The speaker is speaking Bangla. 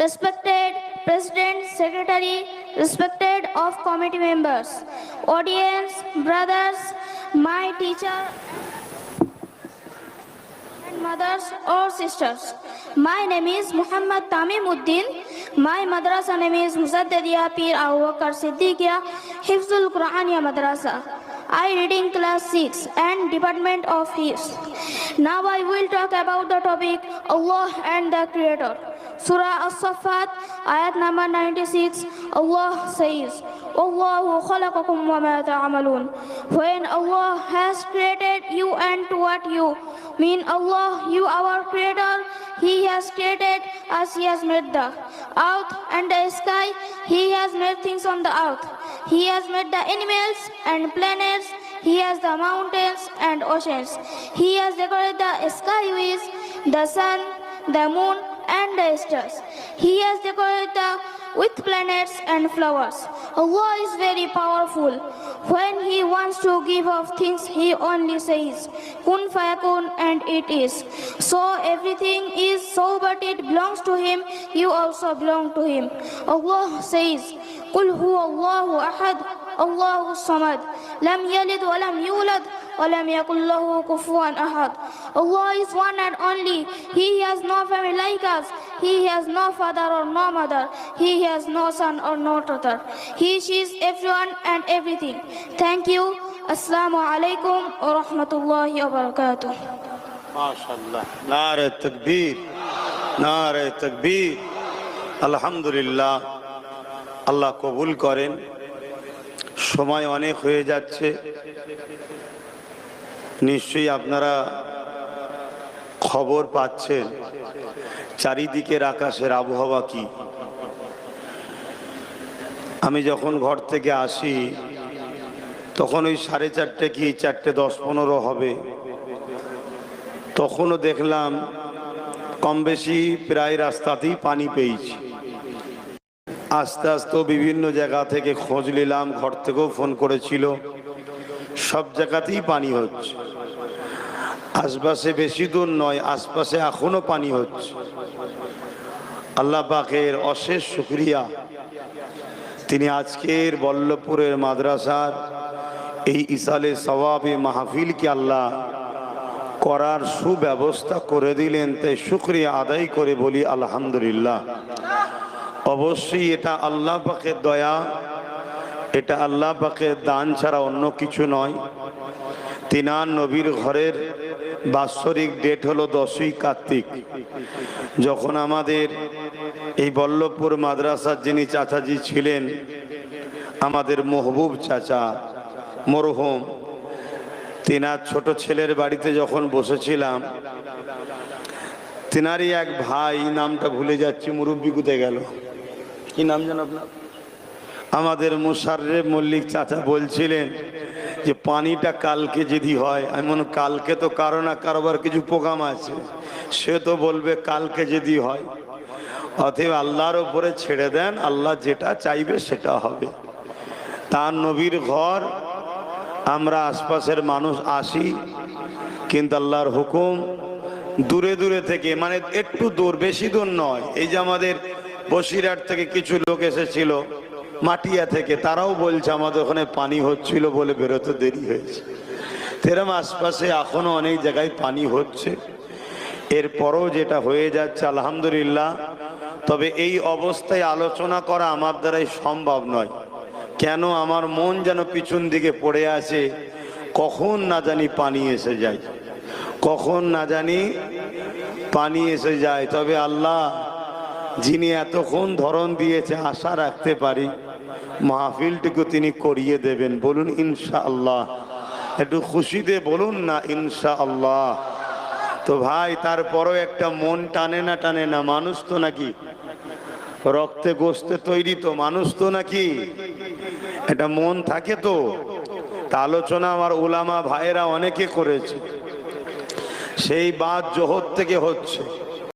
respected President, Secretary, respected of committee members, audience, brothers, my teacher, and mothers or sisters. My name is Muhammad Tamim Uddin. My madrasa name is Musaddadiya Pir Abu Bakr Hifzul Quraniya Madrasa. I read in class 6 and Department of Hifz. Now I will talk about the topic Allah and the Creator. Surah As-Saffat, ayat number 96, Allah says, Allahu khalaqakum wa ma ta'amalun. When Allah has created you and what you mean Allah, you our creator, He has created us, He has made the earth and the sky, He has made things on the earth. He has made the animals and planets, He has the mountains and oceans. He has decorated the sky with the sun, the moon, and the stars. He has decorated the with planets and flowers. Allah is very powerful. When He wants to give of things, He only says, Kun fayakun, and it is. So everything is so, but it belongs to Him. You also belong to Him. Allah says, قل هو الله أحد الله الصمد. لم يلد ولم يولد ولم يكن له كفوا أحد. الله is one and only. He has no family like us. He has no father or no mother. He has no son or no daughter. He sees everyone and everything. Thank you. السلام عليكم ورحمة الله وبركاته ما شاء الله نار التكبير نار التكبير الحمد لله আল্লাহ কবুল করেন। সময় অনেক হয়ে যাচ্ছে। নিশ্চয়ই আপনারা খবর পাচ্ছেন। চারিদিকের আকাশের আবহাওয়া কি? আমি যখন ঘর থেকে আসি, তখন ওই সাড়ে চারটে কি চারটে দশ পনেরো হবে। তখনও দেখলাম কম বেশি প্রায় রাস্তাতেই পানি পেয়েছি। আস্তে আস্তে বিভিন্ন জায়গা থেকে খোঁজ নিলাম, ঘর থেকেও ফোন করেছিল। সব জায়গাতেই পানি হচ্ছে। আশপাশে বেশি দূর নয়, আশপাশে এখনও পানি হচ্ছে। আল্লাহ পাকের অশেষ শুক্রিয়া। তিনি আজকের বল্লভপুরের মাদ্রাসার এই ইসালে সওয়াবে মাহফিলকে আল্লাহ করার সুব্যবস্থা করে দিলেন, তাই শুক্রিয়া আদায় করে বলি আলহামদুলিল্লাহ। অবশ্যই এটা আল্লাহ পাকের দয়া। এটা আল্লাহ পাকের দান ছাড়া অন্য কিছু নয়। তিনার নবীর ঘরের বাৎসরিক ডেট হলো দশই কার্তিক। যখন আমাদের এই বল্লভপুর মাদ্রাসার যিনি চাচাজি ছিলেন, আমাদের মহবুব চাচা মরহুম, তিনার ছোট ছেলের বাড়িতে যখন বসেছিলাম, তিনারই এক ভাই, নামটা ভুলে যাচ্ছি, মুরব্বী কুতে গেল? কি নাম যেন আপনার? আমাদের মুসার্রেফ মল্লিক চাচা বলছিলেন যে, পানিটা কালকে যদি হয় এমন কালকে তো কারও না কারোবার কিছু প্রোগ্রাম আছে। সে তো বলবে, কালকে যদি হয়। অতএব আল্লাহর ওপরে ছেড়ে দেন, আল্লাহ যেটা চাইবে সেটা হবে। তার নবীর ঘর, আমরা আশপাশের মানুষ আসি, কিন্তু আল্লাহর হুকুম দূরে দূরে থেকে মানে একটু দূর, বেশি দূর নয়। এই যে আমাদের বসিরহাট থেকে কিছু লোক এসেছিল, মাটিয়া থেকে। তারাও বলছে, আমাদের ওখানে পানি হচ্ছিল বলে বেরোতে দেরি হয়েছে। তেরম আশপাশে এখনও অনেক জায়গায় পানি হচ্ছে। এরপরও যেটা হয়ে যাচ্ছে, আলহামদুলিল্লাহ। তবে এই অবস্থায় আলোচনা করা আমার দ্বারাই সম্ভব নয়। কেন আমার মন যেন পিছন দিকে পড়ে আছে, কখন না জানি পানি এসে যায়। কখন না জানি পানি এসে যায়। তবে আল্লাহ যিনি এতক্ষণ ধরন দিয়েছে, আশা রাখতে পারি মাহফিলটুকু তিনি করিয়ে দেবেন। বলুন ইনশা আল্লাহ একটু খুশিতে বলুন না ইনশা আল্লাহ তো ভাই, তারপরও একটা মন টানে না টানে না, মানুষ তো নাকি? রক্তে গোস্তে তৈরি তো, মানুষ তো নাকি? এটা মন থাকে তো। তা আলোচনা আমার ওলামা ভাইয়েরা অনেকে করেছে। সেই বাদ জোহর থেকে হচ্ছে।